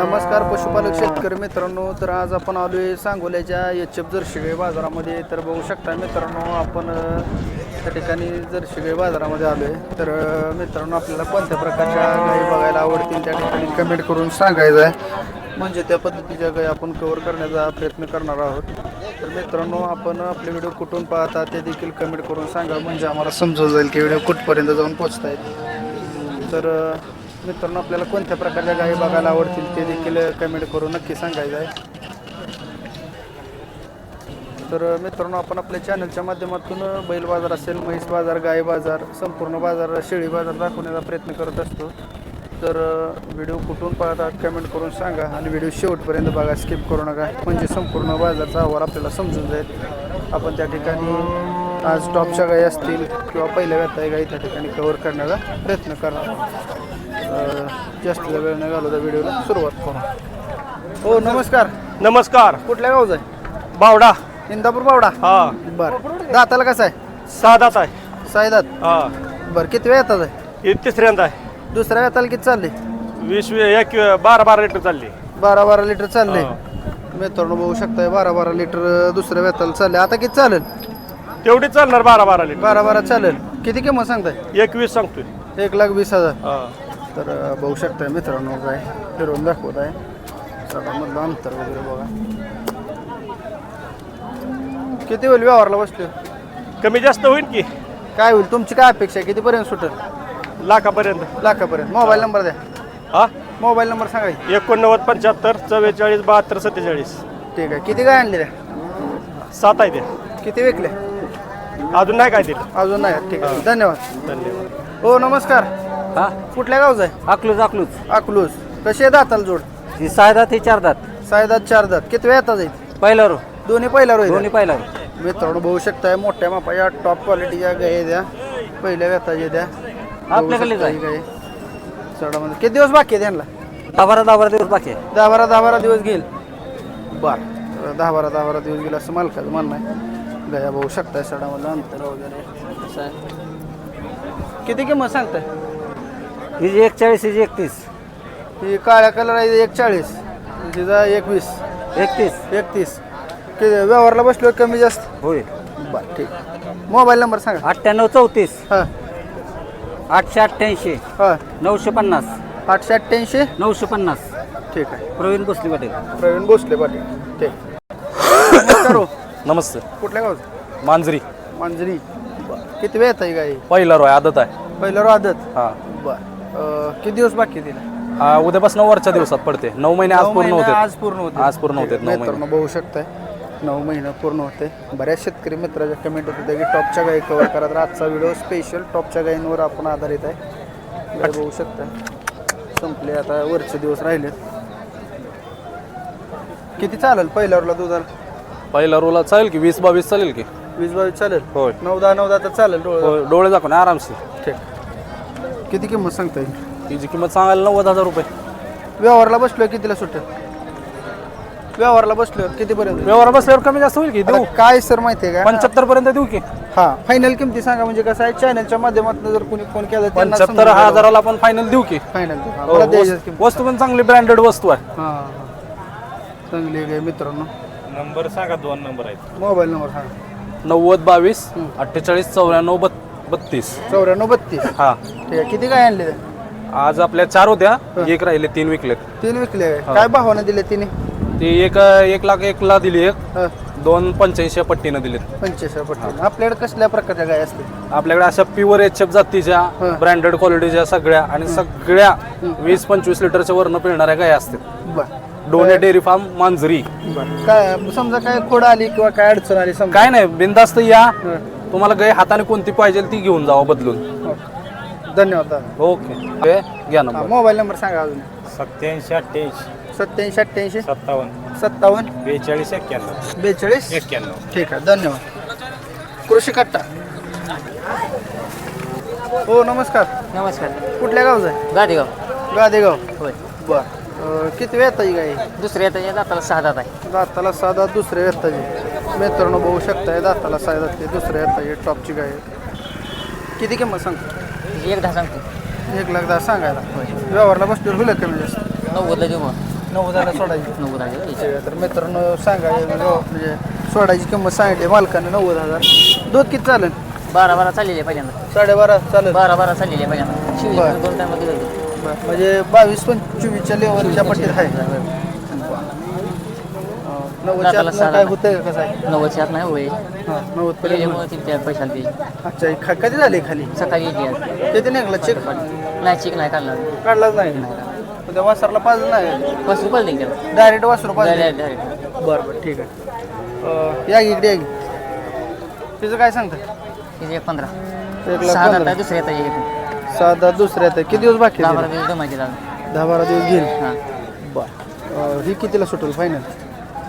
नमस्कार पशुपालक शेतकरी मित्रांनो. तर आज आपण आलो आहे सांगोल्याच्या एच एफ जर्शिगाई बाजारामध्ये. तर बघू शकता मित्रांनो आपण त्या ठिकाणी जर्शिगाई बाजारामध्ये आलो आहे तर मित्रांनो आपल्याला कोणत्या प्रकारच्या गाई बघायला आवडतील त्या ठिकाणी कमेंट करून सांगायचं आहे. म्हणजे त्या पद्धतीच्या गाई आपण कवर करण्याचा प्रयत्न करणार आहोत. तर मित्रांनो आपण आपले व्हिडिओ कुठून पाहता ते देखील कमेंट करून सांगा. म्हणजे आम्हाला समजून जाईल की व्हिडिओ कुठपर्यंत जाऊन पोचतायत तर मित्रांनो आपल्याला कोणत्या प्रकारच्या गायी बघायला आवडतील ते देखील कमेंट करून नक्की सांगायचं आहे. तर मित्रांनो आपण आपल्या चॅनलच्या माध्यमातून बैल बाजार असेल म्हैस बाजार गाय बाजार संपूर्ण बाजार शेळी बाजार दाखवण्याचा प्रयत्न करत असतो. तर व्हिडिओ कुठून पाहतात कमेंट करून सांगा आणि व्हिडिओ शेवटपर्यंत बघा स्किप करू नका. म्हणजे संपूर्ण बाजारचा आवार आपल्याला समजून जाईल. आपण त्या ठिकाणी आज टॉपच्या गायी असतील किंवा पहिल्या व्यथा गायी त्या ठिकाणी कव्हर करण्याचा प्रयत्न करणार. जास्त वेळ न घालवता व्हिडिओला सुरुवात करू. हो नमस्कार. नमस्कार. कुठल्या गावचा आहे? बावडा. इंदापूर बावडा? हा. बरं. दाताला कसं आहे? साधाच आहे. साईदात हा. बरं किती वेळ येतात? आहे हे तिसऱ्यांदा आहे. दुसऱ्या वेताला किती चालले? वीस एक बारा बारा लिटर चालली. बारा बारा लिटर चालले. मित्रांनो बघू शकताय बारा बारा लिटर दुसऱ्या वेताला चालले. आता किती चालेल? तेवढी चालणार बारा बारा लिटर बारा बारा चालेल. किती किंमत सांगताय? एकवीस सांगतोय. एक लाख वीस हजार. तर अ, बघू शकताय मित्रांनो काय फिरवून दाखवत आहे. सगळ्यामधलं अंतर वगैरे बघा. किती होईल व्यवहारला बसलो कमी जास्त होईल की? काय होईल? तुमची काय अपेक्षा आहे? कितीपर्यंत सुटेल? लाखापर्यंत. लाखापर्यंत. मोबाईल नंबर द्या. हा? मोबाईल नंबर सांगा की. एकोणनव्वद पंच्याहत्तर चव्वेचाळीस बहात्तर सत्तेचाळीस. ठीक आहे. किती काय आणले त्या सात आहे ते. किती विकले? अजून नाही काय दिलं? अजून नाही. ठीक आहे. धन्यवाद. धन्यवाद. हो नमस्कार. हा? कुठल्या गावचा आहे? अकलूज अकलूज. अकलूज. कशी आहे दाताला जोड? ही सहा दात ही चार दात. सायदात चार दात. किती वेळ येतात जाईल पहिला रो. दोन्ही पहिला रोहित दोन्ही पहिला रो. मित्रांनो बघू शकताय मोठ्या मापाच्या टॉप क्वालिटीच्या गाय द्या पहिल्या व्यथाचे द्या. आपल्याकडे जाईल. चढामध्ये. किती दिवस बाकी आहे त्यांना दहा बारा दहा बारा दिवस बाकी आहे. दहा बारा दहा बारा दिवस घेईल. बर. दहा बारा दहा बारा दिवस गेला असं मालकाचं म्हणणं आहे. गया बघू शकताय सडामधलं अंतर वगैरे कसं आहे. किती किंमत सांगताय? ही जी एकचाळीस ही जी एकतीस. ही काळ्या कलर आहे एक चाळीस तिचा एकवीस. एकतीस. एकतीस. किती व्यवहारला बसलो कमी जास्त? होईल बरं ठीक. मोबाईल नंबर सांगा. अठ्ठ्याण्णव चौतीस. हां. आठशे अठ्ठ्याऐंशी. हां. नऊशे पन्नास. आठशे अठ्ठ्याऐंशी? नऊशे पन्नास. ठीक आहे. प्रवीण भोसले पाटील. प्रवीण भोसले पाटील. ठीक. नमस्कार हो. नमस्ते. कुठल्या गावचं? मांजरी. मांजरी. किती वेळ येत आहे गाई? पहिला रोय आदत आहे. पहिलं रो आदत? हा. बर. किती दिवस बाकी दिला हा उद्यापासून वरच्या दिवसात पडते. नऊ महिने आज नऊ पूर्ण महिने होते. आज पूर्ण होते. आज पूर्ण होते नऊ महिने. मित्रांनो बघू शकताय. नऊ महिने पूर्ण होते. बऱ्याच शेतकरी मित्राच्या कमेंट होते की टॉपच्या गाई कव्हर करा तर आजचा व्हिडिओ स्पेशल टॉपच्या गायींवर आपण आधारित आहे. गाय बघू शकताय. संपले आता वरचे दिवस राहिलेत किती चालेल पहिल्यावरला दुधाला? पहिला रोला चालेल की वीस बावीस चालेल की? वीस बावीस चालेल? होय. नऊ दहा नऊ दहा तर चालेल डोळे होय, डोळे दाखवून आरामशी ठीक. किती किंमत सांगता येईल तिची किंमत सांगायला नव्वद हजार रुपये. व्यवहारला बसलोय कितीला सुटेल व्यवहारला बसलो कितीपर्यंत व्यवहार बसल्यावर कमी जास्त होईल की? देऊ. आता काय सर माहिती आहे का? पंच्याहत्तर पर्यंत देऊ की. हा फायनल किमती सांगा म्हणजे कसं आहे? चॅनलच्या माध्यमातून जर कोणी फोन केला पंच्याहत्तर हजाराला आपण फायनल देऊ की. फायनल हो, वस्तू- वस्तू पण चांगली ब्रँडेड वस्तू आहे. हा चांगली आहे मित्रांनो? नंबर सांगा दोन नंबर आहेत. मोबाईल नंबर सांगा. नव्वद बावीस अठ्ठेचाळीस चौऱ्याण्णव बत बत्तीस. चौऱ्याण्णव बत्तीस. हा. ठीक आहे. किती काय आणले? आज आपल्या चार होत्या. एक राहिले तीन विकलेत. तीन विकले. काय भावाने दिले तिने? ती एक एक लाख एकला दिली एक. दोन पंच्याऐंशी पट्टीनं दिलेत. पंचेचाळीस पट्टी आपल्याकडे कसल्या प्रकारच्या गाय असतील? आपल्याकडे अशा प्युअर एच एफ जातीच्या. ब्रँडेड क्वालिटीच्या सगळ्या आणि सगळ्या वीस पंचवीस लिटरच्या वरनं पिळणाऱ्या गाय असतात बर. डोने डेअरी फार्म मांजरी. बर. काय समजा काय खोड आली किंवा काय अडचण आली समजा. काय नाही बिंदास्त या. हं. तुम्हाला गाय हाताने कोणती पाहिजे ती घेऊन जावा बदलून. हो. धन्यवाद दादा. ओके. हे घ्या हा, नंबर. मोबाईल नंबर सांगा अजून. सत्याऐंशी अठ्ठ्याऐंशी. सत्याऐंशी अठ्ठ्याऐंशी. सत्तावन्न. सत्तावन्न. बेचाळीस एक्क्याण्णव. बेचाळीस. एक्क्याण्णव. ठीक आहे धन्यवाद. कृषी कट्टा. हो नमस्कार. नमस्कार. कुठल्या गावचं आहे? गाडीगाव गादेगाव. होय. बर. अं, किती वेळ येताची गाई दुसऱ्या येतात दाताला सहा दात आहे. दाताला साधा दुसऱ्या येताची मित्रांनो बघू शकताय दाताला साधा ते दुसऱ्या येताची टॉपची गाय आहे. किती किंमत सांगतो? एक दहा सांगतो. एक लाख दहा सांगायला. व्यवहारला बसल्यावर होईल कमी जास्त नव्वदला देऊ मग. नव्वदाला सोडायची. नव्वद हजार आहे, तर मित्रांनो सांगा म्हणजे सोडायची किंमत सांगितली मालकाने नव्वद हजार. दूध किती चालेल? बारा बारा चाललेली आहे पहिल्यांदा. साडेबारा चालेल. बारा बारा चाललेली आहे पहिल्यांदा. बरं. दोन टायमध्ये म्हणजे बावीस पंचवीसच्या लेवलच्या पट्टीत आहे. नव्वदच्या दाताला आतनं सहा काय दात. होतंय का कसं आहे? नव्वदच्या आत नाही होय. हां नव्वद पर्यंत पहिल्यामुळे ती त्या पैशाला ती अच्छा हे खा- कधी झाले खाली? सकाळी येते आज. किती निघला चेक नाही चिक नाही काढला. काढलाच नाही. पण त्या वासरला पाच नाही? पाच रुपये त्याला. डायरेक्ट वासरू पाच बरं बरं ठीक आहे. अं, या की इकडे या की तिचं काय सांगता तिथे एक पंधरा. एक लाख सहा पंधरा. दुसऱ्या येतात दहा दुसऱ्या आहेत किती दिवस बाकी दहा आहेत बारा दिवस जमायचे दादा दहा बारा दिवस घेईल हां. बरं. ही कितीला सुटेल फायनल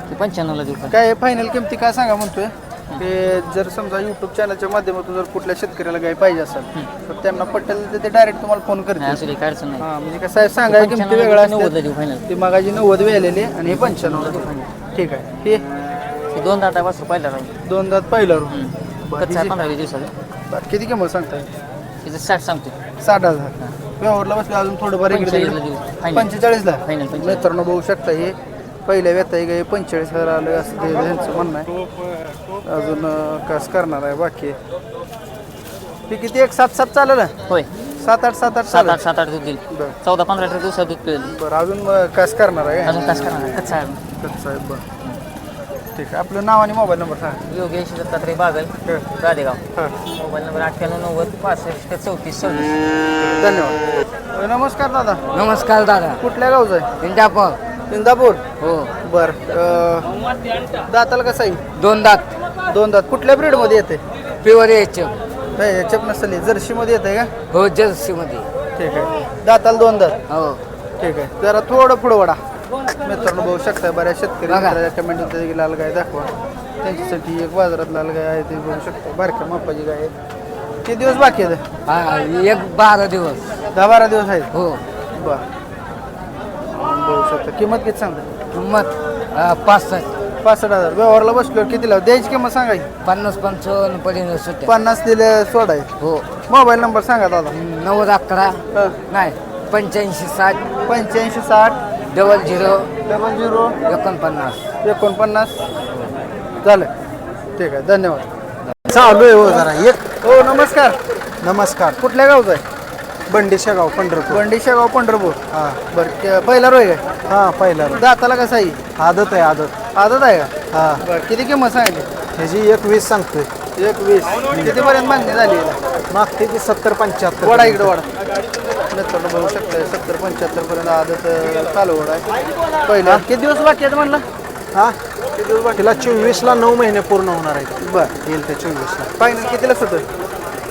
ते पंच्याण्णवला देऊ का? काय फायनल किमती काय सांगा म्हणतोय? ते जर समजा युट्यूब चॅनलच्या माध्यमातून जर कुठल्या शेतकऱ्याला काही पाहिजे असेल तर त्यांना पटेल तर ते डायरेक्ट तुम्हाला फोन नाही करतील. असू दे काय अडचण नाही. हां म्हणजे कसं सांगाय किमती वेगळ्या पंच्याण्णवला नव्वदला असतात. देऊ फायनल ती मागाची नव्वद वेळलेली आणि हे पंच्याण्णवला देऊ. ठीक आहे. हे? ते दोन दाता पाच रुपयाला राहील. दोन दात पहिलं कच्चा पंधरा वीस बरं, किती किंमत सांगताय? तिचं साठ सांगतो साठ हजार. व्यवहारला बसले अजून थोडंफार इकडे पंचेचाळीसला. देऊ पंचेचाळीसला? मित्रांनो बघू शकता हे पहिल्या व्यथा आहे पंचेचाळीस हजार आलं असं ते त्यांचं म्हणणं आहे. अजून अं, कस करणार आहे बाकी? ते किती एक सात सात चालेल ना? होय. सात आठ सात आठ सात चालेल. आठ सात आठ दूध देईल. बरं. चौदा पंधरा लिटर दिवसात दूध पिळेल. बरं अजून कस करणार आहे? अजून कस करणार आहे? कच्चा आहे आहे? बरं. ठीक आहे. आपलं नाव आणि मोबाईल नंबर सांगा. योगेश दत्तात्रय बागल राधेगाव. हां. मोबाईल नंबर अठ्ठ्याण्णव नव्वद पासष्ट चौतीस सव्वीस. धन्यवाद. नमस्कार दादा. नमस्कार दादा. कुठल्या गावचं आहे? इंदापूर. इंदापूर? हो. बरं. अं, दाताला कसं आहे? दोन दात. दोन दात. कुठल्या ब्रीडमध्ये येते? प्युअर एच नाही याच्यात नसली जर्शीमध्ये येते का? हो जर्सी मध्ये ठीक आहे. दाताला दोन दात. हो. ठीक आहे. जरा थोडं पुढं वडा मित्रांनो बघू शकता बऱ्याच शेतकरी कमेंट होते की लाल गाय दाखवा. त्यांच्यासाठी एक बाजारात लाल गाय आहे ते बघू शकता. बारक्या मापाची गाय आहे. किती दिवस बाकी आहेत? एक बारा दिवस. दहा बारा दिवस आहेत? हो. बर. बघू शकता. किंमत किती सांगता? किंमत पासष्ट. पासष्ट हजार. व्यवहारला बसलो किती लाव द्यायची किंमत सांगायची पन्नास पंचावन्न सुट्ट्या पन्नास दिले सोडाय हो. मोबाईल नंबर सांगा दादा. नव्वद अकरा. नाही पंच्याऐंशी साठ. पंच्याऐंशी साठ. डबल झिरो डबल झिरो एकोणपन्नास. एकोणपन्नास. झालं ठीक आहे. धन्यवाद. चालू आहे हो जरा एक. हो नमस्कार. नमस्कार. कुठल्या गावचं आहे? बंडीशा गाव पंढरपूर. बंडीशा गाव पंढरपूर. हा. बरं पहिला रोय काय हा पहिला दाताला कसं आहे? आदत आहे आदत. आदत आहे का? हा. बरं किती किंमत सांगितली? ह्याची एक वीस सांगतोय. एक वीस कितीपर्यंत मागणी झाली? मागते ती सत्तर पंच्याहत्तर. वडा इकडे वडा. मित्रांनो बघू शकता सत्तर पंच्याहत्तर पर्यंत आदत अं, चालू वडा आहे. पहिला. किती दिवस बाकी आहेत म्हणलं? हा? तिला चोवीसला नऊ महिने पूर्ण होणार आहेत. बरं. येईल ते चोवीसला. फायनल कितीला सुटेल?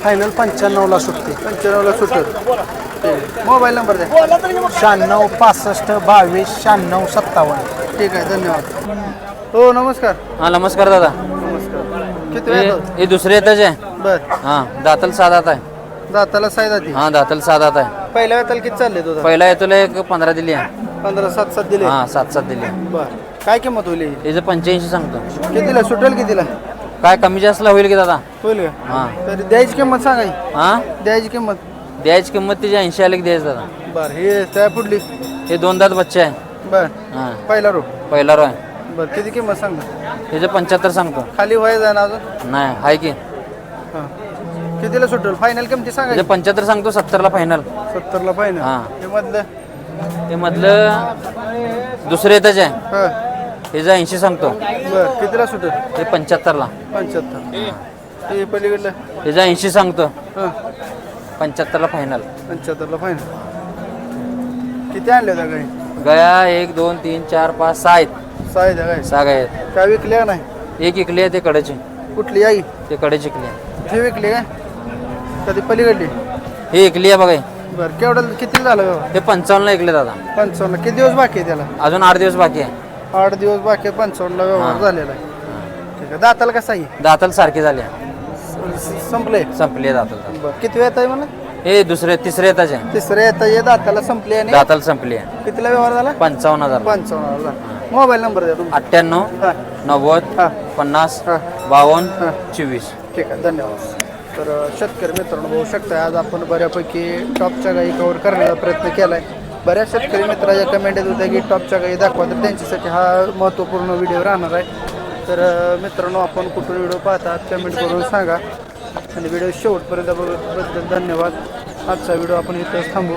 फायनल पंच्याण्णवला सुटते. पंच्याण्णवला सुटेल. मोबाईल नंबर द्या. शहाण्णव पासष्ट बावीस शहाण्णव सत्तावन्न. ठीक आहे. धन्यवाद. हो नमस्कार. हा नमस्कार दादा. नमस्कार. किती हे वेळ हे दुसरे येतच? आहे बर. हा दातल सहा दात आहे. दाताला साई जाती हा दातल सहा दात आहे. पहिल्या वेताला किती चालले तुझा पहिला येतोला एक पंधरा दिली आहे. पंधरा सात सात दिले? हा सात सात दिली आहे. बर. काय किंमत होईल ही? त्याचं पंच्याऐंशी सांगतो. कितीला? सुटेल कितीला? काय कमी जास्तला होईल की दादा? होईल का? हा. तरी द्यायची किंमत सांगा ही. हा? द्यायची किंमत. द्यायची किंमत त्याची ऐंशी आली की द्यायचं दादा. बर हे त्या पुढली? हे दोन दात बच्चे आहे. बर. हा. पहिला रो पहिला रो आहे. बर किती किंमत सांगा? त्याचं पंच्याहत्तर सांगतो. खाली व्हायचं ना अजून? नाही आहे की. कितीला सुटेल? फायनल किमती सांगा त्याचं पंच्याहत्तर सांगतो सत्तरला फायनल सत्तरला फायनल हा. हे मधलं? ते मधलं दुसरं येतच आहे हां. त्याचं ऐंशी सांगतो. बर कितीला सुटेल? ते पंच्याहत्तरला. पंच्याहत्तर. ते पलीकडलं? त्याचं ऐंशी सांगतो हां. पंच्याहत्तरला फायनल पंच्याहत्तरला फायनल किती आणले होत्या गाई? गया एक दोन तीन चार पाच सहा आहेत. सहा आहे गाई? सहा गाय आहेत. काय विकल्या नाही? एक इकली आहे ते कडेची. कुठली आई? ते कडेची इकली आहे. ही विकली काय कधी पलीकडली. ही इकली आहे बघा ही. बरं केवढं किती झालं व्यवहार? ते पंचावन्नला इकले दादा. पंचावन्न किती दिवस बाकी आहे त्याला? अजून आठ दिवस बाकी आहे. आठ दिवस बाकी आहे पंचावन्नला व्यवहार हां. झालेला आहे. ठीक आहे दाताला कसा आहे? दाताल सारखी झाली आहे. स- संपले संपली आहे दाताल. बरं किती वेळ आहे मला हे दुसरे तिसरे येताच. आहे तिसरे येता ये दाताला संपले आणि दाताल संपली आहे. कितीला व्यवहार झाला? पंचावन्न हजार. पंचावन्न हजार. मोबाईल नंबर द्या तुमचा. अठ्ठ्याण्णव हां. नव्वद हां. पन्नास हां. बावन्न हां. चोवीस. ठीक आहे धन्यवाद. तर शेतकरी मित्रांनो होऊ शकता आज आपण बऱ्यापैकी टॉपच्या गाई कवर करण्याचा प्रयत्न केला आहे बऱ्याच शेतकरी मित्राच्या कमेंट येत होत्या की टॉपच्या गाई दाखवा तर त्यांच्यासाठी हा महत्त्वपूर्ण व्हिडिओ राहणार आहे. तर मित्रांनो आपण कुठून व्हिडिओ पाहतात कमेंट करून सांगा. आणि व्हिडिओ शेवटपर्यंत बद्दल धन्यवाद. आजचा व्हिडिओ आपण इथंच थांबू.